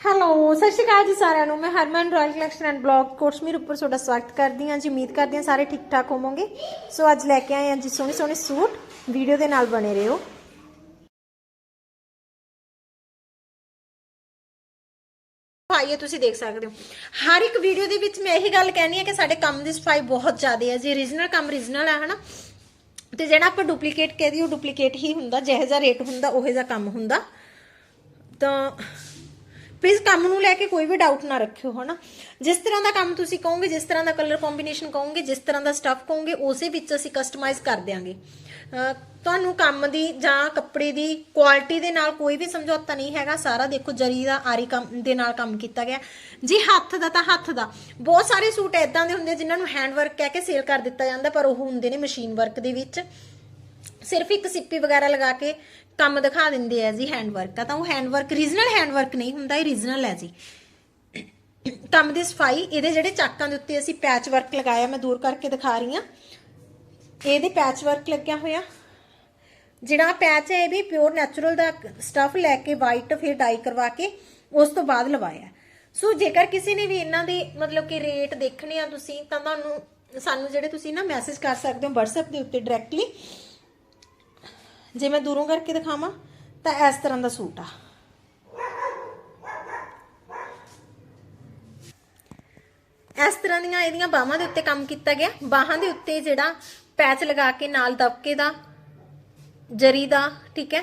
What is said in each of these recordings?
Hello ਸਤਿ ਸ਼੍ਰੀ ਅਕਾਲ ਜੀ ਸਾਰਿਆਂ ਨੂੰ। ਮੈਂ Harman royal collection and blog ਕੋਰਸਮੀਰ ਉੱਪਰ ਤੁਹਾਡਾ ਸਵਾਗਤ ਕਰਦੀ ਹਾਂ ਜੀ। ਉਮੀਦ ਕਰਦੀ ਹਾਂ ਸਾਰੇ ਠੀਕ ਠਾਕ ਹੋਵੋਗੇ। ਸੋ ਅੱਜ ਲੈ ਕੇ ਆਏ ਹਾਂ ਜੀ ਸੋਹਣੇ ਸੋਹਣੇ ਸੂਟ। ਵੀਡੀਓ ਦੇ ਨਾਲ ਬਣੇ ਰਹੋ। ਭਾਈ ਇਹ ਤੁਸੀਂ ਦੇਖ ਸਕਦੇ ਹੋ। ਹਰ ਇੱਕ ਵੀਡੀਓ ਦੇ ਵਿੱਚ ਮੈਂ ਇਹੀ ਗੱਲ ਕਹਿਣੀ ਹੈ ਕਿ ਸਾਡੇ ਕੰਮ ਦੀ ਸਫ਼ਾਈ ਬਹੁਤ ਜ਼ਿਆਦਾ ਹੈ। ਜੀ origignal ਕੰਮ origignal ਹੈ ਹਨਾ? ਤੇ ਜਿਹੜਾ ਆਪਾਂ ਡੁਪਲੀਕੇਟ ਕਹਦੀ ਉਹ ਡੁਪਲੀਕੇਟ ਹੀ ਹੁੰਦਾ। ਜਿਹੇ ਜਿਹਾ ਰੇਟ ਹੁੰਦਾ, ਉਹੋ ਜਿਹਾ ਕੰਮ ਹੁੰਦਾ। ਤਾਂ ਪਲੀਜ਼ ਕੰਮ ਨੂੰ ਲੈ ਕੇ ਕੋਈ ਵੀ ਡਾਊਟ ਨਾ ਰੱਖਿਓ, ਹਨਾ? ਜਿਸ ਤਰ੍ਹਾਂ ਦਾ ਕੰਮ ਤੁਸੀਂ ਕਹੋਗੇ, ਜਿਸ ਤਰ੍ਹਾਂ ਦਾ ਕਲਰ ਕੰਬੀਨੇਸ਼ਨ ਕਹੋਗੇ, ਜਿਸ ਤਰ੍ਹਾਂ ਦਾ ਸਟੱਫ ਕਹੋਗੇ, ਉਸੇ ਵਿੱਚ ਅਸੀਂ ਕਸਟਮਾਈਜ਼ ਕਰ ਦਿਆਂਗੇ। ਤੁਹਾਨੂੰ ਕੰਮ ਦੀ ਜਾਂ ਕੱਪੜੇ ਦੀ ਕੁਆਲਿਟੀ ਦੇ ਨਾਲ ਕੋਈ ਵੀ ਸਮਝੌਤਾ ਨਹੀਂ ਹੈਗਾ। ਸਾਰਾ ਦੇਖੋ, ਜਰੀ ਦਾ, ਆਰੀ ਕੰਮ ਦੇ ਨਾਲ ਕੰਮ ਕੀਤਾ ਗਿਆ। ਜੀ ਹੱਥ ਦਾ ਤਾਂ ਹੱਥ ਦਾ। ਬਹੁਤ ਸਾਰੇ ਸੂਟ ਐਦਾਂ ਦੇ ਹੁੰਦੇ ਜਿਨ੍ਹਾਂ ਨੂੰ ਹੈਂਡ ਵਰਕ ਕਹਿ ਕੇ ਸੇਲ ਕਰ ਦਿੱਤਾ ਜਾਂਦਾ, ਪਰ ਉਹ ਹੁੰਦੇ ਨੇ ਮਸ਼ੀਨ ਵਰਕ ਦੇ ਵਿੱਚ। ਸਿਰਫ ਇੱਕ ਸਿੱਪੀ ਵਗੈਰਾ ਲਗਾ ਕੇ ਕੰਮ ਦਿਖਾ ਦਿੰਦੇ ਆ ਜੀ ਹੈਂਡ ਵਰਕ ਆ ਤਾਂ ਉਹ hand work regional hand work ਨਹੀਂ ਹੁੰਦਾ, ਇਹ ਰੀਜਨਲ ਹੈ ਜੀ। ਕੰਮ ਦੀ ਸਫ਼ਾਈ, ਇਹਦੇ ਜਿਹੜੇ ਚਾਕਾਂ ਦੇ ਉੱਤੇ ਅਸੀਂ ਪੈਚ ਵਰਕ ਲਗਾਇਆ, ਮੈਂ ਦੂਰ ਕਰਕੇ ਦਿਖਾ ਰਹੀ ਹਾਂ। ਇਹਦੇ ਪੈਚ ਵਰਕ ਲੱਗਿਆ ਹੋਇਆ। ਜਿਹੜਾ ਪੈਚ ਹੈ, ਇਹ ਵੀ ਪਿਓਰ ਨੈਚੁਰਲ ਦਾ ਸਟਫ ਲੈ ਕੇ ਵਾਈਟ ਫਿਰ ਡਾਈ ਕਰਵਾ ਕੇ ਉਸ ਤੋਂ ਬਾਅਦ ਲਵਾਇਆ। ਸੋ ਜੇਕਰ ਕਿਸੇ ਨੇ ਵੀ ਇਹਨਾਂ ਦੇ ਮਤਲਬ ਕਿ ਰੇਟ ਦੇਖਣੇ ਆ ਤੁਸੀਂ, ਤਾਂ ਤੁਹਾਨੂੰ, ਸਾਨੂੰ ਜਿਹੜੇ ਤੁਸੀਂ ਨਾ ਮੈਸੇਜ ਕਰ ਸਕਦੇ ਹੋ WhatsApp ਦੇ ਉੱਤੇ ਡਾਇਰੈਕਟਲੀ ਜੇ ਮੈਂ ਦੂਰੋਂ ਕਰਕੇ ਦਿਖਾਵਾਂ, ਤਾਂ ਇਸ ਤਰ੍ਹਾਂ ਦਾ ਸੂਟ ਆ। ਇਸ ਤਰ੍ਹਾਂ ਦੀਆਂ ਇਹਦੀਆਂ ਬਾਹਾਂ ਦੇ ਉੱਤੇ ਕੰਮ ਕੀਤਾ ਗਿਆ। ਬਾਹਾਂ ਦੇ ਉੱਤੇ ਜਿਹੜਾ ਪੈਚ ਲਗਾ ਕੇ ਨਾਲ ਦਬਕੇ ਦਾ, ਜਰੀ ਦਾ, ਠੀਕ ਹੈ?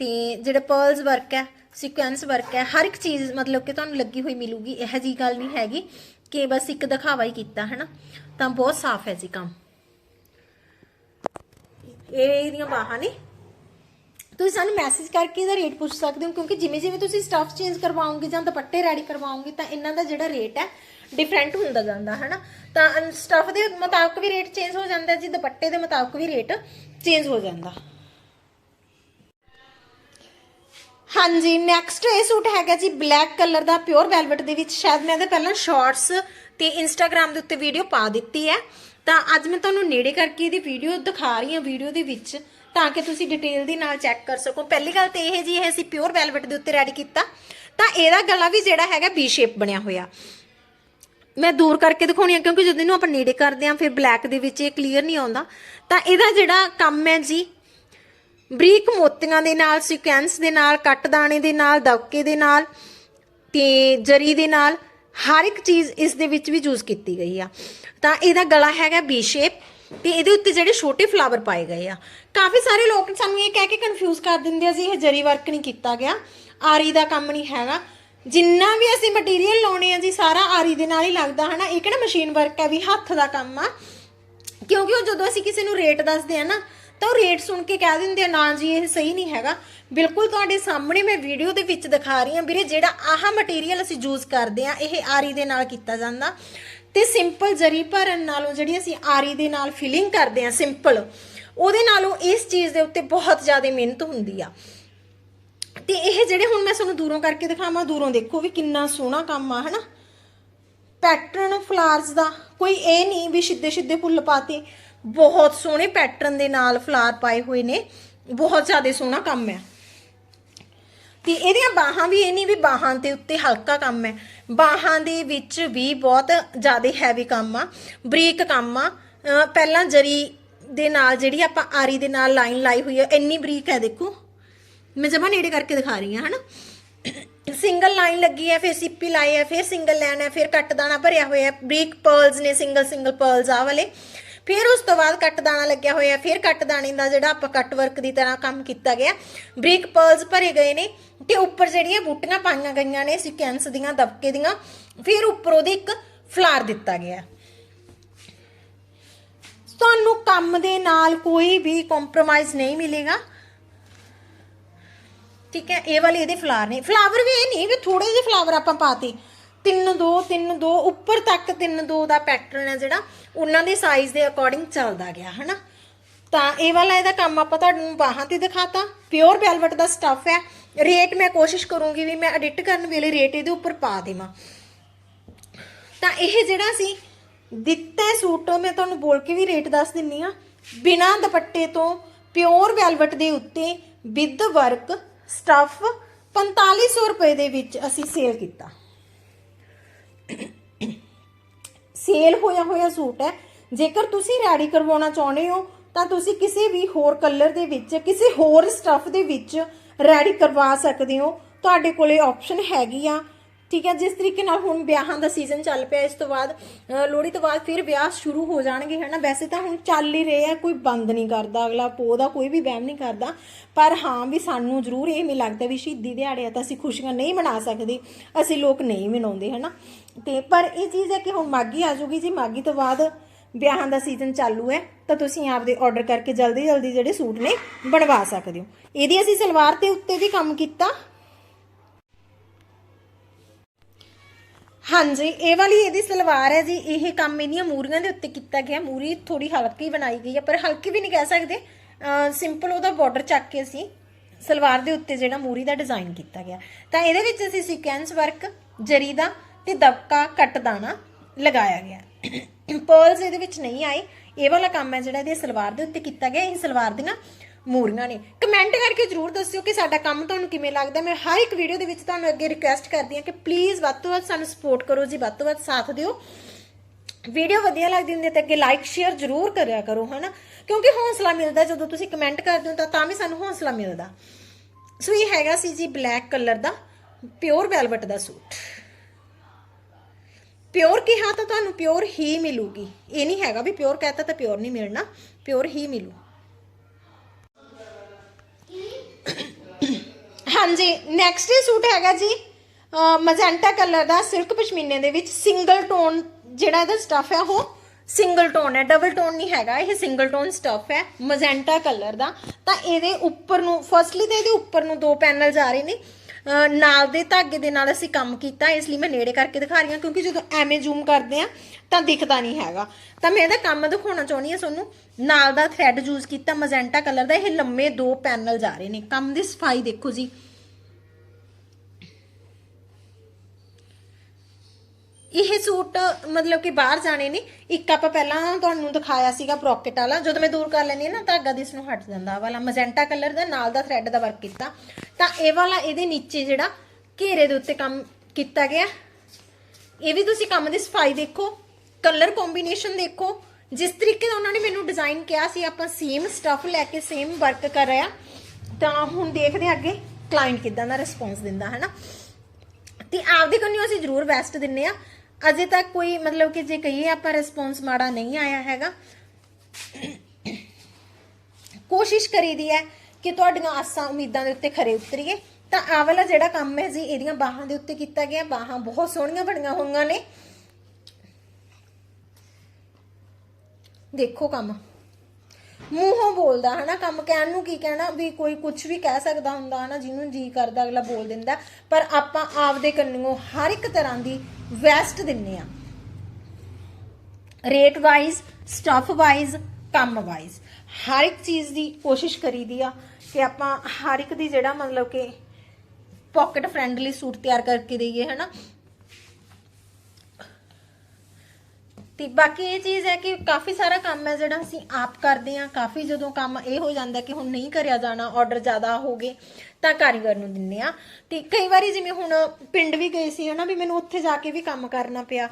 ਤੇ ਜਿਹੜੇ ਪਰਲਸ ਵਰਕ ਹੈ ਸੀਕੁਐਂਸ ਵਰਕ ਹੈ, ਹਰ ਇੱਕ ਚੀਜ਼ ਮਤਲਬ ਕਿ ਤੁਹਾਨੂੰ ਲੱਗੀ ਹੋਈ ਮਿਲੂਗੀ, ਇਹ ਜੀ ਗੱਲ ਨਹੀਂ ਹੈਗੀ ਕਿ ਬਸ ਇੱਕ ਦਿਖਾਵਾ ਹੀ ਕੀਤਾ ਹੈ ਨਾ ਤਾਂ ਬਹੁਤ ਸਾਫ਼ ਹੈ ਜੀ ਕੰਮ। ਇਹ ਇਹਦੀਆਂ ਬਾਹਾਂ ਨੇ। ਤੁਸੀਂ ਸਾਨੂੰ ਮੈਸੇਜ ਕਰਕੇ ਇਹਦਾ ਰੇਟ ਪੁੱਛ ਸਕਦੇ ਹੋ, ਕਿਉਂਕਿ ਜਿਵੇਂ ਜਿਵੇਂ ਤੁਸੀਂ ਸਟਫ ਚੇਂਜ ਕਰਵਾਓਗੇ ਜਾਂ ਦੁਪੱਟੇ ਰੈਡੀ ਕਰਵਾਓਗੇ, ਤਾਂ ਇਹਨਾਂ ਦਾ ਜਿਹੜਾ ਰੇਟ ਹੈ ਡਿਫਰੈਂਟ ਹੁੰਦਾ ਜਾਂਦਾ ਹੈ ਨਾ ਤਾਂ ਸਟਫ ਦੇ ਮੁਤਾਬਕ ਵੀ ਰੇਟ ਚੇਂਜ ਹੋ ਜਾਂਦਾ, ਜੀ ਦੁਪੱਟੇ ਦੇ ਮੁਤਾਬਕ ਵੀ ਰੇਟ ਚੇਂਜ ਹੋ ਜਾਂਦਾ। ਹਾਂਜੀ ਨੈਕਸਟ ਇਹ ਸੂਟ ਹੈਗਾ ਜੀ ਬਲੈਕ ਕਲਰ ਦਾ ਪਿਓਰ ਵੈਲਵਟ ਦੇ ਵਿੱਚ। ਸ਼ਾਇਦ ਮੈਂ ਇਹਦੇ ਪਹਿਲਾਂ ਸ਼ਾਰਟਸ ਤੇ ਇੰਸਟਾਗ੍ਰam ਦੇ ਉੱਤੇ ਵੀਡੀਓ ਪਾ ਦਿੱਤੀ ਹੈ। ਤਾਂ ਅੱਜ ਮੈਂ ਤੁਹਾਨੂੰ ਨੇੜੇ ਕਰਕੇ ਇਹਦੀ ਵੀਡੀਓ ਦਿਖਾ ਰਹੀ ਹਾਂ ਵੀਡੀਓ ਦੇ ਵਿੱਚ। ਤਾਂ ਕਿ ਤੁਸੀਂ ਡਿਟੇਲ ਦੀ ਨਾਲ ਚੈੱਕ ਕਰ ਸਕੋ। ਪਹਿਲੀ ਗੱਲ ਤੇ ਇਹ ਜੀ, ਇਹ ਅਸੀਂ ਪਿਓਰ ਵੈਲਵਟ ਦੇ ਉੱਤੇ ਰੈਡੀ ਕੀਤਾ। ਤਾਂ ਇਹਦਾ ਗਲਾ ਵੀ ਜਿਹੜਾ ਹੈਗਾ ਬੀ ਸ਼ੇਪ ਬਣਿਆ ਹੋਇਆ। ਮੈਂ ਦੂਰ ਕਰਕੇ ਦਿਖਾਉਣੀ ਆ, ਕਿਉਂਕਿ ਜਦੋਂ ਇਹਨੂੰ ਆਪਾਂ ਨੇੜੇ ਕਰਦੇ ਆ, ਫਿਰ ਬਲੈਕ ਦੇ ਵਿੱਚ ਇਹ ਕਲੀਅਰ ਨਹੀਂ ਆਉਂਦਾ। ਤਾਂ ਇਹਦਾ ਜਿਹੜਾ ਕੰਮ ਹੈ ਜੀ, ਬਰੀਕ ਮੋਤੀਆਂ ਦੇ ਨਾਲ ਸੀਕੁਐਂਸ ਦੇ ਨਾਲ, ਕੱਟ ਦਾਣੇ ਦੇ ਨਾਲ ਦਵਕੇ ਦੇ ਨਾਲ, ਤੇ ਜਰੀ ਦੇ ਨਾਲ, ਹਰ ਇੱਕ ਚੀਜ਼ ਇਸ ਦੇ ਵਿੱਚ ਵੀ ਯੂਜ਼ ਕੀਤੀ ਗਈ ਆ। ਤਾਂ ਇਹਦਾ ਗਲਾ ਹੈਗਾ ਬੀ ਸ਼ੇਪ ਤੇ ਇਹਦੇ ਉੱਤੇ ਜਿਹੜੇ ਛੋਟੇ ਫਲਾਵਰ ਪਾਏ ਗਏ ਆ। ਕਾਫੀ ਸਾਰੇ ਲੋਕ ਸਾਨੂੰ ਇਹ ਕਹਿ ਕੇ ਕਨਫਿਊਜ਼ ਕਰ ਦਿੰਦੇ ਆ ਜੀ, ਇਹ ਜਰੀ ਵਰਕ ਨਹੀਂ ਕੀਤਾ ਗਿਆ। ਆਰੀ ਦਾ ਕੰਮ ਨਹੀਂ ਹੈਗਾ। ਜਿੰਨਾ ਵੀ ਅਸੀਂ ਮਟੀਰੀਅਲ ਲਾਉਣੇ ਆ ਜੀ, ਸਾਰਾ ਆਰੀ ਦੇ ਨਾਲ ਹੀ ਲੱਗਦਾ, ਹਨਾ? ਇਹ ਕਿਹੜਾ ਮਸ਼ੀਨ ਵਰਕ ਹੈ ਵੀ ਹੱਥ ਦਾ ਕੰਮ ਆ। ਕਿਉਂਕਿ ਉਹ ਜਦੋਂ ਅਸੀਂ ਕਿਸੇ ਨੂੰ ਰੇਟ ਦੱਸਦੇ ਆ ਨਾ, ਤਾਂ ਉਹ ਰੇਟ ਸੁਣ ਕੇ ਕਹਿ ਦਿੰਦੇ ਆ, ਨਾ ਜੀ, ਇਹ ਸਹੀ ਨਹੀਂ ਹੈਗਾ। ਬਿਲਕੁਲ ਤੁਹਾਡੇ ਸਾਹਮਣੇ ਮੈਂ ਵੀਡੀਓ ਦੇ ਵਿੱਚ ਦਿਖਾ ਰਹੀ ਹਾਂ ਵੀਰੇ, ਜਿਹੜਾ ਆਹ ਮਟੀਰੀਅਲ ਅਸੀਂ ਯੂਜ਼ ਕਰਦੇ ਆ, ਇਹ ਆਰੀ ਦੇ ਨਾਲ ਕੀਤਾ ਜਾਂਦਾ। ਤੇ ਸਿੰਪਲ ਜਰੀ ਭਰਨ ਨਾਲੋਂ ਜਿਹੜੀ ਅਸੀਂ ਆਰੀ ਦੇ ਨਾਲ ਫਿਲਿੰਗ ਕਰਦੇ ਆ ਸਿੰਪਲ ਉਹਦੇ ਨਾਲੋਂ ਇਸ ਚੀਜ਼ ਦੇ ਉੱਤੇ ਬਹੁਤ ਜ਼ਿਆਦਾ ਮਿਹਨਤ ਹੁੰਦੀ ਆ। ਤੇ ਇਹ ਜਿਹੜੇ ਹੁਣ ਮੈਂ ਤੁਹਾਨੂੰ ਦੂਰੋਂ ਕਰਕੇ ਦਿਖਾਵਾਂ, ਦੂਰੋਂ ਦੇਖੋ ਵੀ ਕਿੰਨਾ ਸੋਹਣਾ ਕੰਮ ਆ, ਹਨਾ? ਪੈਟਰਨ ਫਲਾਰਸ ਦਾ ਕੋਈ ਇਹ ਨਹੀਂ ਵੀ ਸਿੱਧੇ ਸਿੱਧੇ ਫੁੱਲ ਪਾਤੇ, ਬਹੁਤ ਸੋਹਣੇ ਪੈਟਰਨ ਦੇ ਨਾਲ ਫਲਾਰ ਪਾਏ ਹੋਏ ਨੇ, ਬਹੁਤ ਜ਼ਿਆਦਾ ਸੋਹਣਾ ਕੰਮ ਹੈ ਤੇ ਇਹਦੀਆਂ ਬਾਹਾਂ ਵੀ ਇਹ ਨਹੀਂ ਵੀ ਬਾਹਾਂ ਦੇ ਉੱਤੇ ਹਲਕਾ ਕੰਮ ਹੈ ਬਾਹਾਂ ਦੇ ਵਿੱਚ ਵੀ ਬਹੁਤ ਜ਼ਿਆਦਾ ਹੈਵੀ ਕੰਮ ਆ, ਬਰੀਕ ਕੰਮ ਆ। ਪਹਿਲਾਂ ਜਰੀ ਦੇ ਨਾਲ ਜਿਹੜੀ ਆਪਾਂ ਆਰੀ ਦੇ ਨਾਲ ਲਾਈਨ ਲਾਈ ਹੋਈ ਹੈ ਇੰਨੀ ਬਰੀਕ ਹੈ ਦੇਖੋ। ਮੈਂ ਜਮਾ ਨੇੜੇ ਕਰਕੇ ਦਿਖਾ ਰਹੀ ਹਾਂ, ਹਨਾ। ਸਿੰਗਲ ਲਾਈਨ ਲੱਗੀ ਹੈ, ਫਿਰ ਸਿੱਪੀ ਲਾਈ ਹੈ, ਫਿਰ ਸਿੰਗਲ ਲਾਈਨ ਹੈ, ਫਿਰ ਕੱਟ ਦਾਣਾ ਭਰਿਆ ਹੋਇਆ ਹੈ। ਬਰੀਕ ਪਰਲਸ ਨੇ ਸਿੰਗਲ ਸਿੰਗਲ ਪਰਲਸ ਆ ਵਾਲੇ। ਫਿਰ ਉਸ ਤੋਂ ਬਾਅਦ ਕੱਟ ਦਾਣਾ ਲੱਗਿਆ ਹੋਇਆ ਫਿਰ ਕੱਟ ਦਾਣੇ ਦਾ ਜਿਹੜਾ ਆਪਾਂ ਕੱਟ ਵਰਕ ਦੀ ਤਰ੍ਹਾਂ ਕੰਮ ਕੀਤਾ ਗਿਆ। ਬਰੀਕ ਪਰਲਸ ਭਰੇ ਗਏ ਨੇ ਤੇ ਉੱਪਰ ਜਿਹੜੀਆਂ ਬੂਟੀਆਂ ਪਾਈਆਂ ਗਈਆਂ ਨੇ ਸੀਕੁਐਂਸ ਦੀਆਂ, ਦਬਕੇ ਦੀਆਂ, ਫਿਰ ਉੱਪਰ ਉਹਦੇ ਇੱਕ ਫਲਾਰ ਦਿੱਤਾ ਗਿਆ। ਤੁਹਾਨੂੰ ਕੰਮ ਦੇ ਨਾਲ ਕੋਈ ਵੀ ਕੰਪਰੋਮਾਈਜ਼ ਨਹੀਂ ਮਿਲੇਗਾ। ਠੀਕ ਹੈ, ਇਹ ਵਾਲੇ ਇਹਦੇ ਫਲਾਵਰ ਨੇ। ਫਲਾਵਰ ਵੀ ਇਹ ਨਹੀਂ ਵੀ ਥੋੜੇ ਜਿਹੇ ਫਲਾਵਰ ਆਪਾਂ ਪਾਤੇ। ਤਿੰਨ ਦੋ ਤਿੰਨ ਦੋ, ਉੱਪਰ ਤੱਕ ਤਿੰਨ ਦੋ ਦਾ ਪੈਟਰਨ ਹੈ ਜਿਹੜਾ, ਉਹਨਾਂ ਦੇ ਸਾਈਜ਼ ਦੇ ਅਕੋਰਡਿੰਗ ਚੱਲਦਾ ਗਿਆ, ਹਨਾ? ਤਾਂ ਇਹ ਵਾਲਾ ਇਹਦਾ ਕੰਮ ਆਪਾਂ ਤੁਹਾਨੂੰ ਬਾਹਾਂ ਤੇ ਦਿਖਾਤਾ। ਪਿਓਰ ਵੈਲਵਟ ਦਾ ਸਟਫ ਹੈ। ਰੇਟ ਮੈਂ ਕੋਸ਼ਿਸ਼ ਕਰੂੰਗੀ ਵੀ ਮੈਂ ਐਡਿਟ ਕਰਨ ਵੇਲੇ ਰੇਟ ਇਹਦੇ ਉੱਪਰ ਪਾ ਦੇਵਾਂ। ਤਾਂ ਇਹ ਜਿਹੜਾ ਸੀ, ਦਿੱਤੇ ਸੂਟ ਮੈਂ ਤੁਹਾਨੂੰ ਬੋਲ ਕੇ ਵੀ ਰੇਟ ਦੱਸ ਦਿੰਨੀ ਆ ਬਿਨਾਂ ਦੁਪੱਟੇ ਤੋਂ ਪਿਓਰ ਵੈਲਵਟ ਦੇ ਉੱਤੇ ਵਿਦ ਵਰਕ ਸਟਫ 4500 ਰੁਪਏ ਦੇ ਵਿੱਚ ਅਸੀਂ ਸੇਲ ਕੀਤਾ। ਸੇਲ ਹੋਇਆ ਹੋਇਆ ਸੂਟ ਹੈ। ਜੇਕਰ ਤੁਸੀਂ ਰੈਡੀ ਕਰਵਾਉਣਾ ਚਾਹੁੰਦੇ ਹੋ, ਤਾਂ ਤੁਸੀਂ ਕਿਸੇ ਵੀ ਹੋਰ ਕਲਰ ਦੇ ਵਿੱਚ, ਕਿਸੇ ਹੋਰ ਸਟੱਫ ਦੇ ਵਿੱਚ ਰੈਡੀ ਕਰਵਾ ਸਕਦੇ ਹੋ। ਤੁਹਾਡੇ ਕੋਲੇ ਆਪਸ਼ਨ ਹੈਗੀ ਆ। ਠੀਕ ਹੈ ਜਿਸ ਤਰੀਕੇ ਨਾਲ ਹੁਣ ਵਿਆਹਾਂ ਦਾ ਸੀਜ਼ਨ ਚੱਲ ਪਿਆ, ਇਸ ਤੋਂ ਬਾਅਦ ਲੋਹੜੀ ਤੋਂ ਬਾਅਦ ਫਿਰ ਵਿਆਹ ਸ਼ੁਰੂ ਹੋ ਜਾਣਗੇ, ਹਨਾ? ਵੈਸੇ ਤਾਂ ਹੁਣ ਚੱਲ ਹੀ ਰਹੇ ਆ, ਕੋਈ ਬੰਦ ਨਹੀਂ ਕਰਦਾ, ਅਗਲਾ ਪੋ ਦਾ ਕੋਈ ਵੀ ਵਹਿਮ ਨਹੀਂ ਕਰਦਾ। ਪਰ ਹਾਂ ਵੀ ਸਾਨੂੰ ਜ਼ਰੂਰ ਇਹ ਨਹੀਂ ਲੱਗਦਾ ਵੀ ਸ਼ਹੀਦੀ ਦਿਹਾੜੇ ਆ ਤਾਂ ਅਸੀਂ ਖੁਸ਼ੀਆਂ ਨਹੀਂ ਮਨਾ ਸਕਦੇ, ਅਸੀਂ ਲੋਕ ਨਹੀਂ ਮਨਾਉਂਦੇ, ਹਨਾ? ਤੇ ਪਰ ਇਹ ਚੀਜ਼ ਹੈ ਕਿ ਹੁਣ ਮਾਗੀ ਆ ਜੂਗੀ ਜੀ ਮਾਗੀ ਤੋਂ ਬਾਅਦ ਵਿਆਹਾਂ ਦਾ ਸੀਜ਼ਨ ਚਾਲੂ ਹੈ, ਤਾਂ ਤੁਸੀਂ ਆਪਦੇ ਆਰਡਰ ਕਰਕੇ ਜਲਦੀ ਜਲਦੀ ਜਿਹੜੇ ਸੂਟ ਨੇ ਬਣਵਾ ਸਕਦੇ ਹੋ। ਇਹਦੀ ਅਸੀਂ ਸਲਵਾਰ ਤੇ ਉੱਤੇ ਵੀ ਕੰਮ ਕੀਤਾ। ਹਾਂਜੀ, ਇਹ ਵਾਲੀ ਇਹਦੀ ਸਲਵਾਰ ਹੈ ਜੀ, ਇਹ ਕੰਮ ਇਹਦੀਆਂ ਮੂਰੀਆਂ ਦੇ ਉੱਤੇ ਕੀਤਾ ਗਿਆ। ਮੂਰੀ ਥੋੜੀ ਹਲਕੀ ਬਣਾਈ ਗਈ ਹੈ, ਪਰ ਹਲਕੀ ਵੀ ਨਹੀਂ ਕਹਿ ਸਕਦੇ। ਸਿੰਪਲ ਉਹਦਾ ਬਾਰਡਰ ਚੱਕ ਕੇ ਅਸੀਂ ਸਲਵਾਰ ਦੇ ਉੱਤੇ ਜਿਹੜਾ ਮੂਰੀ ਦਾ ਡਿਜ਼ਾਈਨ ਕੀਤਾ ਗਿਆ। ਤਾਂ ਇਹਦੇ ਵਿੱਚ ਅਸੀਂ ਸੀਕੁਐਂਸ ਵਰਕ ਜਰੀ ਦਾ ਤੇ ਦਬਕਾ, ਕੱਟ ਦਾਣਾ ਲਗਾਇਆ ਗਿਆ। ਪਰਲਸ ਇਹਦੇ ਵਿੱਚ ਨਹੀਂ ਆਏ। ਇਹ ਵਾਲਾ ਕੰਮ ਹੈ ਜਿਹੜਾ ਇਹਦੇ ਸਲਵਾਰ ਦੇ ਉੱਤੇ ਕੀਤਾ ਗਿਆ। ਇਹ ਸਲਵਾਰ ਦੀਆਂ ਮੂਰੀਆਂ ਨੇ। ਕਮੈਂਟ ਕਰਕੇ ਜਰੂਰ ਦੱਸਿਓ ਕਿ ਸਾਡਾ ਕੰਮ ਤੁਹਾਨੂੰ ਕਿਵੇਂ ਲੱਗਦਾ ਮੈਂ ਹਰ ਇੱਕ ਵੀਡੀਓ ਦੇ ਵਿੱਚ ਤੁਹਾਨੂੰ ਅੱਗੇ ਰਿਕੁਐਸਟ ਕਰਦੀ ਹਾਂ ਕਿ ਪਲੀਜ਼ ਵੱਧ ਤੋਂ ਵੱਧ ਸਾਨੂੰ ਸਪੋਰਟ ਕਰੋ ਜੀ। ਵੱਧ ਤੋਂ ਵੱਧ ਸਾਥ ਦਿਓ। ਵੀਡੀਓ ਵਧੀਆ ਲੱਗਦੀ ਹੁੰਦੀ ਹੈ ਤਾਂ ਅੱਗੇ ਲਾਈਕ ਸ਼ੇਅਰ ਜਰੂਰ ਕਰਿਆ ਕਰੋ, ਹਨਾ? ਕਿਉਂਕਿ ਹੌਸਲਾ ਮਿਲਦਾ ਜਦੋਂ ਤੁਸੀਂ ਕਮੈਂਟ ਕਰਦੇ ਹੋ ਤਾਂ ਤਾਂ ਵੀ ਸਾਨੂੰ ਹੌਸਲਾ ਮਿਲਦਾ। ਸੋ ਇਹ ਹੈਗਾ ਸੀ ਜੀ ਬਲੈਕ ਕਲਰ ਦਾ ਪਿਓਰ ਵੈਲਵਟ ਦਾ ਸੂਟ। ਪਿਓਰ ਕਿਹਾ ਤਾਂ ਤੁਹਾਨੂੰ ਪਿਓਰ ਹੀ ਮਿਲੂਗੀ। ਇਹ ਨਹੀਂ ਹੈਗਾ ਵੀ ਪਿਓਰ ਕਹਤਾ ਤਾਂ ਪਿਓਰ ਨਹੀਂ ਮਿਲਣਾ। ਪਿਓਰ ਹੀ ਮਿਲੂ। ਹਾਂਜੀ ਨੈਕਸਟ ਇਹ ਸੂਟ ਹੈਗਾ ਜੀ ਮਜੈਂਟਾ ਕਲਰ ਦਾ ਸਿਲਕ ਪਸ਼ਮੀਨੇ ਦੇ ਵਿੱਚ ਸਿੰਗਲ ਟੋਨ ਜਿਹੜਾ ਇਹਦਾ ਸਟਫ ਹੈ, ਉਹ ਸਿੰਗਲ ਟੋਨ ਹੈ ਡਬਲ ਟੋਨ ਨਹੀਂ ਹੈਗਾ, ਇਹ ਸਿੰਗਲ ਟੋਨ ਸਟਫ ਹੈ ਮਜੈਂਟਾ ਕਲਰ ਦਾ। ਤਾਂ ਇਹਦੇ ਉੱਪਰ ਨੂੰ ਫਰਸਟਲੀ ਤਾਂ ਇਹਦੇ ਉੱਪਰ ਨੂੰ ਦੋ ਪੈਨਲ ਜਾ ਰਹੇ ਨੇ। ਨਾਲ ਦੇ ਧਾਗੇ ਦੇ ਨਾਲ ਅਸੀਂ ਕੰਮ ਕੀਤਾ, ਇਸ ਲਈ ਮੈਂ ਨੇੜੇ ਕਰਕੇ ਦਿਖਾ ਰਹੀ ਹਾਂ, ਕਿਉਂਕਿ ਜਦੋਂ ਐਵੇਂ ਜ਼ੂਮ ਕਰਦੇ ਆ ਤਾਂ ਦਿਖਦਾ ਨਹੀਂ ਹੈਗਾ। ਤਾਂ ਮੈਂ ਇਹਦਾ ਕੰਮ ਦਿਖਾਉਣਾ ਚਾਹੁੰਦੀ ਹਾਂ ਤੁਹਾਨੂੰ। ਨਾਲ ਦਾ ਥ੍ਰੈਡ ਯੂਜ਼ ਕੀਤਾ ਮਜੈਂਟਾ ਕਲਰ ਦਾ, ਇਹ ਲੰਮੇ ਦੋ ਪੈਨਲ ਜਾ ਰਹੇ ਨੇ। ਕੰਮ ਦੀ ਸਫ਼ਾਈ ਦੇਖੋ ਜੀ। ਇਹ ਸੂਟ, ਮਤਲਬ ਕਿ ਬਾਹਰ ਜਾਣੇ ਨੇ। ਇੱਕ ਆਪਾਂ ਪਹਿਲਾਂ ਤੁਹਾਨੂੰ ਦਿਖਾਇਆ ਸੀਗਾ ਪ੍ਰੋਕਟ ਵਾਲਾ। ਜਦੋਂ ਮੈਂ ਦੂਰ ਕਰ ਲੈਂਦੀ ਹਾਂ ਨਾ, ਧਾਗਾ ਦਿਸ ਨੂੰ ਹਟ ਜਾਂਦਾ ਵਾਲਾ। ਮਜੈਂਟਾ ਕਲਰ ਦਾ, ਨਾਲ ਦਾ ਥ੍ਰੈਡ ਦਾ ਵਰਕ ਕੀਤਾ। ਤਾਂ ਇਹ ਵਾਲਾ ਇਹਦੇ ਨੀਚੇ ਜਿਹੜਾ ਘੇਰੇ ਦੇ ਉੱਤੇ ਕੰਮ ਕੀਤਾ ਗਿਆ। ਇਹ ਵੀ ਤੁਸੀਂ ਕੰਮ ਦੀ ਸਫ਼ਾਈ ਦੇਖੋ ਕਲਰ ਕੰਬੀਨੇਸ਼ਨ ਦੇਖੋ। ਜਿਸ ਤਰੀਕੇ ਦਾ ਉਹਨਾਂ ਨੇ ਮੈਨੂੰ ਡਿਜ਼ਾਈਨ ਕਿਹਾ ਸੀ, ਆਪਾਂ ਸੇਮ ਸਟਫ ਲੈ ਕੇ ਸੇਮ ਵਰਕ ਕਰ ਰਿਹਾ ਤਾਂ ਹੁਣ ਦੇਖਦੇ ਹਾਂ ਅੱਗੇ ਕਲਾਇੰਟ ਕਿਦਾਂ ਦਾ ਰਿਸਪੌਂਸ ਦਿੰਦਾ ਹੈ ਨਾ ਤੇ ਆਪਦੇ ਕੰਨਿਓ ਅਸੀਂ ਜ਼ਰੂਰ ਬੈਸਟ ਦਿੰਨੇ ਆ ਅਜੇ ਤੱਕ ਕੋਈ ਮਤਲਬ ਕਿ ਜੇ ਕਹੀਏ ਆਪਾਂ ਰਿਸਪੌਂਸ ਮਾੜਾ ਨਹੀਂ ਆਇਆ ਹੈਗਾ। ਕੋਸ਼ਿਸ਼ ਕਰੀਦੀ ਹੈ ਕਿ ਤੁਹਾਡੀਆਂ ਆਸਾਂ ਉਮੀਦਾਂ ਦੇ ਉੱਤੇ ਖਰੇ ਉਤਰੀਏ। ਤਾਂ ਆਹ ਵਾਲਾ ਜਿਹੜਾ ਕੰਮ ਹੈ ਜੀ, ਇਹਦੀਆਂ ਬਾਹਾਂ ਦੇ ਉੱਤੇ ਕੀਤਾ ਗਿਆ। ਬਾਹਾਂ ਬਹੁਤ ਸੋਹਣੀਆਂ ਬਣੀਆਂ ਹੋਈਆਂ ਨੇ। ਦੇਖੋ ਕੰਮ। ਮੂੰਹੋਂ ਬੋਲਦਾ, ਹਨਾ, ਕੰਮ ਕਹਿਣ ਨੂੰ ਕੀ ਕਹਿਣਾ? ਵੀ ਕੋਈ ਕੁਝ ਵੀ ਕਹਿ ਸਕਦਾ ਹੁੰਦਾ, ਹਨਾ, ਜਿਹਨੂੰ ਜੀ ਕਰਦਾ, ਅਗਲਾ ਬੋਲ ਦਿੰਦਾ। ਪਰ ਆਪਾਂ ਆਪਦੇ ਕੰਨਿਓ ਹਰ ਇੱਕ ਤਰ੍ਹਾਂ ਦੀ ਵੈਸਟ ਦਿੰਨੇ ਆ। ਰੇਟ ਵਾਈਜ਼, ਸਟਫ ਵਾਈਜ਼, ਕੰਮ ਵਾਈਜ਼। ਹਰ ਇੱਕ ਚੀਜ਼ ਦੀ ਕੋਸ਼ਿਸ਼ ਕਰੀਦੀ ਆ। ਕਿ ਆਪਾਂ ਹਰ ਇੱਕ ਦੀ ਜਿਹੜਾ ਮਤਲਬ ਕਿ ਪਾਕਟ ਫ੍ਰੈਂਡਲੀ ਸੂਟ ਤਿਆਰ ਕਰਕੇ ਦਈਏ, ਹਨਾ? ਤੇ ਬਾਕੀ ਇਹ ਚੀਜ਼ ਹੈ ਕਿ ਕਾਫੀ ਸਾਰਾ ਕੰਮ ਹੈ ਜਿਹੜਾ ਅਸੀਂ ਆਪ ਕਰਦੇ ਆ ਕਾਫੀ ਜਦੋਂ ਕੰਮ ਇਹ ਹੋ ਜਾਂਦਾ ਕਿ ਹੁਣ ਨਹੀਂ ਕਰਿਆ ਜਾਣਾ ਆਰਡਰ ਜ਼ਿਆਦਾ ਹੋ ਗਏ, ਤਾਂ ਕਾਰੀਗਰ ਨੂੰ ਦਿੰਨੇ ਆ ਤੇ ਕਈ ਵਾਰੀ ਜਿਵੇਂ ਹੁਣ ਪਿੰਡ ਵੀ ਗਏ ਸੀ, ਹਨਾ, ਵੀ ਮੈਨੂੰ ਉੱਥੇ ਜਾ ਕੇ ਵੀ ਕੰਮ ਕਰਨਾ ਪਿਆ।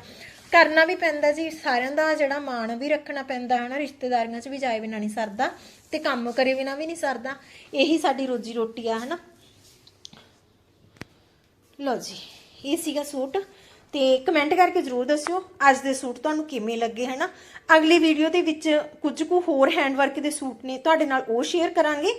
ਕਰਨਾ ਵੀ ਪੈਂਦਾ ਜੀ, ਸਾਰਿਆਂ ਦਾ ਜਿਹੜਾ ਮਾਣ ਵੀ ਰੱਖਣਾ ਪੈਂਦਾ, ਹਨਾ, ਰਿਸ਼ਤੇਦਾਰੀਆਂ 'ਚ ਵੀ ਜਾਏ ਬਿਨਾ ਨਹੀਂ ਸਰਦਾ। ਤੇ ਕੰਮ ਕਰੇ ਬਿਨਾ ਵੀ ਨਹੀਂ ਸਰਦਾ। ਇਹੀ ਸਾਡੀ ਰੋਜੀ ਰੋਟੀ ਆ, ਹਨਾ? ਲਓ ਜੀ, ਇਹ ਸੀਗਾ ਸੂਟ। ਤੇ ਕਮੈਂਟ ਕਰਕੇ ਜਰੂਰ ਦੱਸਿਓ, ਅੱਜ ਦੇ ਸੂਟ ਤੁਹਾਨੂੰ ਕਿਵੇਂ ਲੱਗੇ, ਹਨਾ? ਅਗਲੀ ਵੀਡੀਓ ਦੇ ਵਿੱਚ ਕੁਝ ਕੁ ਹੋਰ ਹੈਂਡਵਰਕ ਦੇ ਸੂਟ ਨੇ, ਤੁਹਾਡੇ ਨਾਲ ਉਹ ਸ਼ੇਅਰ ਕਰਾਂਗੇ।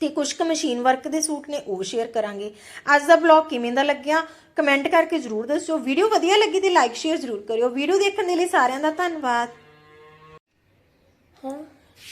ਤੇ ਕੁਝ ਕੁ ਮਸ਼ੀਨ ਵਰਕ ਦੇ ਸੂਟ ਨੇ, ਉਹ ਸ਼ੇਅਰ ਕਰਾਂਗੇ। ਅੱਜ ਦਾ ਬਲੌਗ ਕਿਵੇਂ ਦਾ ਲੱਗਿਆ ਕਮੈਂਟ ਕਰਕੇ ਜਰੂਰ ਦੱਸਿਓ। ਵੀਡੀਓ ਵਧੀਆ ਲੱਗੀ ਤੇ ਲਾਈਕ ਸ਼ੇਅਰ ਜਰੂਰ ਕਰਿਓ। ਵੀਡੀਓ ਦੇਖਣ ਦੇ ਲਈ ਸਾਰਿਆਂ ਦਾ ਧੰਨਵਾਦ।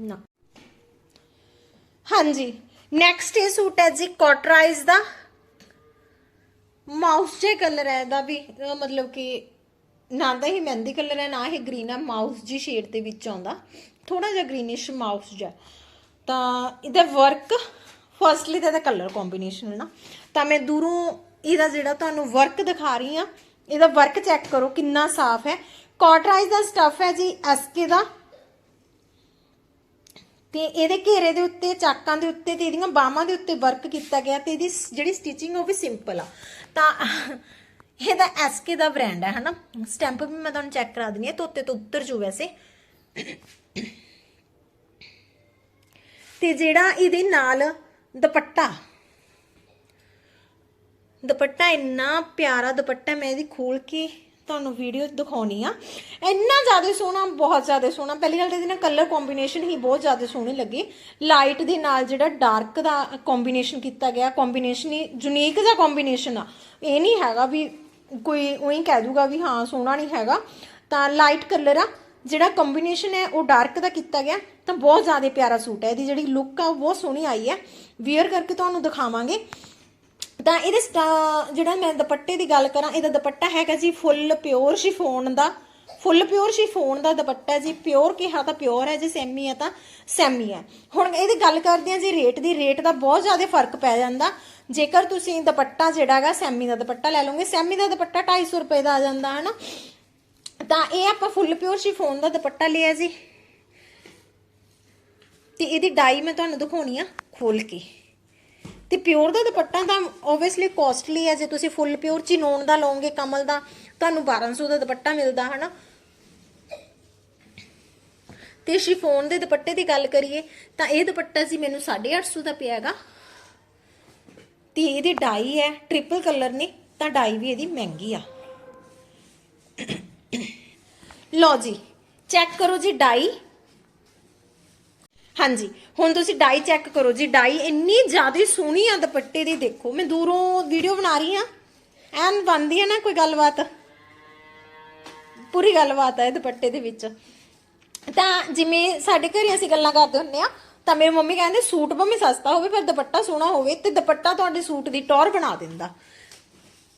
ਨਾ। ਹਾਂਜੀ ਨੈਕਸਟ ਇਹ ਸੂਟ ਹੈ ਜੀ ਕੋਟਰਾਈਜ਼ ਦਾ। ਮਾਊਸ ਜੇ ਕਲਰ ਹੈ ਇਹਦਾ ਵੀ ਮਤਲਬ ਕਿ ਨਾ ਤਾਂ ਹੀ ਮਹਿੰਦੀ ਕਲਰ ਹੈ, ਨਾ ਹੀ ਗ੍ਰੀਨ ਹੈ ਮਾਊਸ ਜੀ ਸ਼ੇਡ ਦੇ ਵਿੱਚ ਆਉਂਦਾ। ਥੋੜਾ ਜਿਹਾ ਗ੍ਰੀਨਿਸ਼ ਮਾਊਸ ਜਿਹਾ। ਤਾਂ ਇਹਦਾ ਵਰਕ ਫਰਸਟਲੀ ਤਾਂ ਇਹਦਾ ਕਲਰ ਕੰਬੀਨੇਸ਼ਨ ਹੈ ਨਾ। ਤਾਂ ਮੈਂ ਦੂਰੋਂ ਇਹਦਾ ਜਿਹੜਾ ਤੁਹਾਨੂੰ ਵਰਕ ਦਿਖਾ ਰਹੀ ਆ ਇਹਦਾ ਵਰਕ ਚੈੱਕ ਕਰੋ ਕਿੰਨਾ ਸਾਫ਼ ਹੈ। ਕੋਟਰਾਈਜ਼ ਦਾ ਸਟਫ ਹੈ ਜੀ ਐਸਕੇ ਦਾ। ਤੇ ਇਹਦੇ ਘੇਰੇ ਦੇ ਉੱਤੇ, ਚਾਕਾਂ ਦੇ ਉੱਤੇ ਤੇ ਇਹਦੀਆਂ ਬਾਹਾਂ ਦੇ ਉੱਤੇ ਵਰਕ ਕੀਤਾ ਗਿਆ ਤੇ ਇਹਦੀ ਜਿਹੜੀ ਸਟਿਚਿੰਗ ਉਹ ਵੀ ਸਿੰਪਲ ਆ। ਤਾਂ ਇਹਦਾ ਐਸਕੇ ਦਾ ਬ੍ਰਾਂਡ ਹੈ, ਹਨਾ? ਸਟੈਂਪ ਵੀ ਮੈਂ ਤੁਹਾਨੂੰ ਚੈੱਕ ਕਰਾ ਦਿੰਦੀ ਹਾਂ, ਤੋਤੇ ਤੋਂ ਉੱਤਰ ਜੂ ਵੈਸੇ। ਤੇ ਜਿਹੜਾ ਇਹਦੇ ਨਾਲ ਦੁਪੱਟਾ ਦੁਪੱਟਾ ਇੰਨਾ ਪਿਆਰਾ ਦੁਪੱਟਾ ਮੈਂ ਇਹਦੀ ਖੋਲ ਕੇ ਤੁਹਾਨੂੰ ਵੀਡੀਓ ਦਿਖਾਉਣੀ ਆ। ਇੰਨਾ ਜ਼ਿਆਦਾ ਸੋਹਣਾ, ਬਹੁਤ ਜ਼ਿਆਦਾ ਸੋਹਣਾ। ਪਹਿਲੀ ਗੱਲ ਤਾਂ ਇਹਦੇ ਨਾਲ ਕਲਰ ਕੰਬੀਨੇਸ਼ਨ ਹੀ ਬਹੁਤ ਜ਼ਿਆਦਾ ਸੋਹਣੀ ਲੱਗੀ। ਲਾਈਟ ਦੇ ਨਾਲ ਜਿਹੜਾ ਡਾਰਕ ਦਾ ਕੰਬੀਨੇਸ਼ਨ ਕੀਤਾ ਗਿਆ ਕੰਬੀਨੇਸ਼ਨ ਹੀ ਯੂਨੀਕ ਜਿਹਾ ਕੰਬੀਨੇਸ਼ਨ ਆ। ਇਹ ਨਹੀਂ ਹੈਗਾ ਵੀ ਕੋਈ ਉਹੀ ਕਹਿ ਦੂਗਾ ਵੀ ਹਾਂ, ਸੋਹਣਾ ਨਹੀਂ ਹੈਗਾ। ਤਾਂ ਲਾਈਟ ਕਲਰ ਆ, ਜਿਹੜਾ ਕੰਬੀਨੇਸ਼ਨ ਹੈ, ਉਹ ਡਾਰਕ ਦਾ ਕੀਤਾ ਗਿਆ। ਤਾਂ ਬਹੁਤ ਜ਼ਿਆਦਾ ਪਿਆਰਾ ਸੂਟ ਹੈ। ਇਹਦੀ ਜਿਹੜੀ ਲੁੱਕ ਆ, ਉਹ ਬਹੁਤ ਸੋਹਣੀ ਆਈ ਹੈ। ਵੀਅਰ ਕਰਕੇ ਤੁਹਾਨੂੰ ਦਿਖਾਵਾਂਗੇ। ਤਾਂ ਇਹਦੇ ਸਟਾ- ਜਿਹੜਾ ਮੈਂ ਦੁਪੱਟੇ ਦੀ ਗੱਲ ਕਰਾਂ, ਇਹਦਾ ਦੁਪੱਟਾ ਹੈਗਾ ਜੀ ਫੁੱਲ ਪਿਓਰ ਸ਼ਿਫੋਨ ਦਾ। ਫੁੱਲ ਪਿਓਰ ਸ਼ਿਫੋਨ ਦਾ ਦੁਪੱਟਾ ਜੀ, ਪਿਓਰ ਕਿਹਾ ਤਾਂ ਪਿਓਰ ਹੈ, ਜੇ ਸੈਮੀ ਹੈ ਤਾਂ ਸੈਮੀ ਹੈ। ਹੁਣ ਇਹਦੀ ਗੱਲ ਕਰਦੇ ਹਾਂ ਜੀ, ਰੇਟ ਦੀ, ਰੇਟ ਦਾ ਬਹੁਤ ਜ਼ਿਆਦਾ ਫ਼ਰਕ ਪੈ ਜਾਂਦਾ। ਜੇਕਰ ਤੁਸੀਂ ਦੁਪੱਟਾ ਜਿਹੜਾ ਹੈਗਾ, ਸੈਮੀ ਦਾ ਦੁਪੱਟਾ ਲੈ ਲਓਗੇ, ਸੈਮੀ ਦਾ ਦੁਪੱਟਾ 250 ਰੁਪਏ ਦਾ ਆ ਜਾਂਦਾ ਹੈ ਨਾ ਤਾਂ ਇਹ ਆਪਾਂ ਫੁੱਲ ਪਿਓਰ ਸ਼ਿਫੋਨ ਦਾ ਦੁਪੱਟਾ ਲਿਆ ਜੀ। ਤੇ ਇਹਦੀ ਡਾਈ ਮੈਂ ਤੁਹਾਨੂੰ ਦਿਖਾਉਣੀ ਆ, ਖੋਲ ਕੇ। ਤੇ ਪਿਓਰ ਦਾ ਦੁਪੱਟਾ ਤਾਂ ਓਬਵੀਅਸਲੀ ਕੋਸਟਲੀ ਹੈ। ਜੇ ਤੁਸੀਂ ਫੁੱਲ ਪਿਓਰ ਚਿਨੋਨ ਦਾ ਲਓਗੇ, ਕਮਲ ਦਾ, ਤੁਹਾਨੂੰ 1200 ਦਾ ਦੁਪੱਟਾ ਮਿਲਦਾ, ਹਨਾ? ਤੇ ਸ਼ਿਫੋਨ ਦੇ ਦੁਪੱਟੇ ਦੀ ਗੱਲ ਕਰੀਏ, ਤਾਂ ਇਹ ਦੁਪੱਟਾ ਸੀ ਮੈਨੂੰ 850 ਦਾ ਪਿਆ ਹੈਗਾ। ਤੇ ਇਹਦੀ ਡਾਈ ਹੈ ਟ੍ਰਿਪਲ ਕਲਰ ਨੇ ਤਾਂ ਡਾਈ ਵੀ ਇਹਦੀ ਮਹਿੰਗੀ ਆ। ਲਓ ਜੀ ਚੈੱਕ ਕਰੋ ਜੀ ਡਾਈ। ਹਾਂਜੀ, ਹੁਣ ਤੁਸੀਂ ਡਾਈ ਚੈੱਕ ਕਰੋ ਜੀ, ਡਾਈ ਇੰਨੀ ਜ਼ਿਆਦਾ ਸੋਹਣੀ ਆ ਦੁਪੱਟੇ ਦੀ, ਦੇਖੋ, ਮੈਂ ਦੂਰੋਂ ਵੀਡੀਓ ਬਣਾ ਰਹੀ ਆ। ਐਨ ਬਣਦੀ ਹੈ ਨਾ ਕੋਈ ਗੱਲਬਾਤ? ਪੂਰੀ ਗੱਲਬਾਤ ਹੈ ਦੁਪੱਟੇ ਦੇ ਵਿੱਚ। ਤਾਂ ਜਿਵੇਂ ਸਾਡੇ ਘਰੇ ਅਸੀਂ ਗੱਲਾਂ ਕਰਦੇ ਹੁੰਨੇ ਆ, ਤਾਂ ਮੇਰੀ ਮੰਮੀ ਕਹਿੰਦੇ, ਸੂਟ ਭਾਵੇਂ ਸਸਤਾ ਹੋਵੇ, ਪਰ ਦੁਪੱਟਾ ਸੋਹਣਾ ਹੋਵੇ ਤੇ ਦੁਪੱਟਾ ਤੁਹਾਡੇ ਸੂਟ ਦੀ ਟੌਰ ਬਣਾ ਦਿੰਦਾ।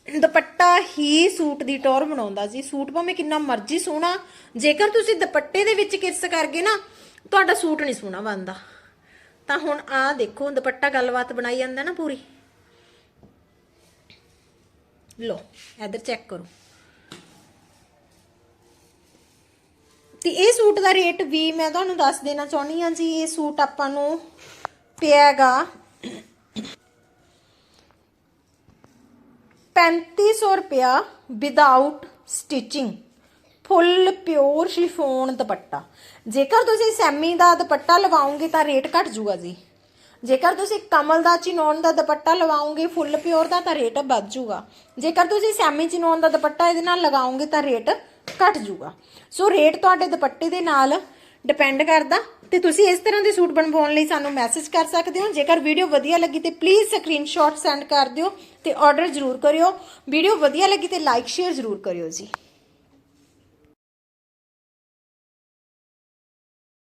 ਦੁਪੱਟਾ ਹੀ ਸੂਟ ਦੀ ਟੌਰ ਬਣਾਉਂਦਾ ਜੀ। ਸੂਟ ਭਾਵੇਂ ਕਿੰਨਾ ਮਰਜ਼ੀ ਸੋਹਣਾ, ਜੇਕਰ ਤੁਸੀਂ ਦੁਪੱਟੇ ਦੇ ਵਿੱਚ ਕਿਰਸ ਕਰਗੇ ਨਾ ਤੁਹਾਡਾ ਸੂਟ ਨਹੀਂ ਸੋਹਣਾ ਬਣਦਾ। ਤਾਂ ਹੁਣ ਆਹ ਦੇਖੋ, ਦੁਪੱਟਾ ਗੱਲਬਾਤ ਬਣਾਈ ਜਾਂਦਾ ਨਾ ਪੂਰੀ। ਲੋ ਇਧਰ ਚੈੱਕ ਕਰੋ। ਤੇ ਇਹ ਸੂਟ ਦਾ ਰੇਟ ਵੀ ਮੈਂ ਤੁਹਾਨੂੰ ਦੱਸ ਦੇਣਾ ਚਾਹੁੰਦੀ ਹਾਂ ਜੀ, ਇਹ ਸੂਟ ਆਪਾਂ ਨੂੰ ਪਿਆਗਾ 3500 ਰੁਪਿਆ without stitching full pure chiffon dupatta. ਜੇਕਰ ਤੁਸੀਂ ਸੈਮੀ ਦਾ ਦੁਪੱਟਾ ਲਵਾਓਗੇ ਤਾਂ ਰੇਟ ਘਟ ਜੂਗਾ ਜੀ। ਜੇਕਰ ਤੁਸੀਂ ਕਮਲ ਦਾ, ਚਿਨੋਨ ਦਾ ਦੁਪੱਟਾ ਲਵਾਓਗੇ, ਫੁੱਲ ਪਿਓਰ ਦਾ, ਤਾਂ ਰੇਟ ਵੱਧ ਜੂਗਾ। ਜੇਕਰ ਤੁਸੀਂ ਸੈਮੀ, ਚਿਨੋਨ ਦਾ ਦੁਪੱਟਾ ਇਹਦੇ ਨਾਲ ਲਗਾਓਗੇ, ਤਾਂ ਰੇਟ ਘਟ ਜੂਗਾ। ਸੋ ਰੇਟ ਤੁਹਾਡੇ ਦੁਪੱਟੇ ਦੇ ਨਾਲ ਡਿਪੈਂਡ ਕਰਦਾ ਤੇ ਤੁਸੀਂ ਇਸ ਤਰ੍ਹਾਂ ਦੇ ਸੂਟ ਬਣਵਾਉਣ ਲਈ ਸਾਨੂੰ ਮੈਸੇਜ ਕਰ ਸਕਦੇ ਹੋ। ਜੇਕਰ ਵੀਡੀਓ ਵਧੀਆ ਲੱਗੀ ਤੇ ਪਲੀਜ਼ ਸਕਰੀਨਸ਼ਾਟ ਸੈਂਡ ਕਰ ਦਿਓ ਤੇ ਆਰਡਰ ਜ਼ਰੂਰ ਕਰਿਓ। ਵੀਡੀਓ ਵਧੀਆ ਲੱਗੀ ਤੇ ਲਾਈਕ ਸ਼ੇਅਰ ਜ਼ਰੂਰ ਕਰਿਓ ਜੀ।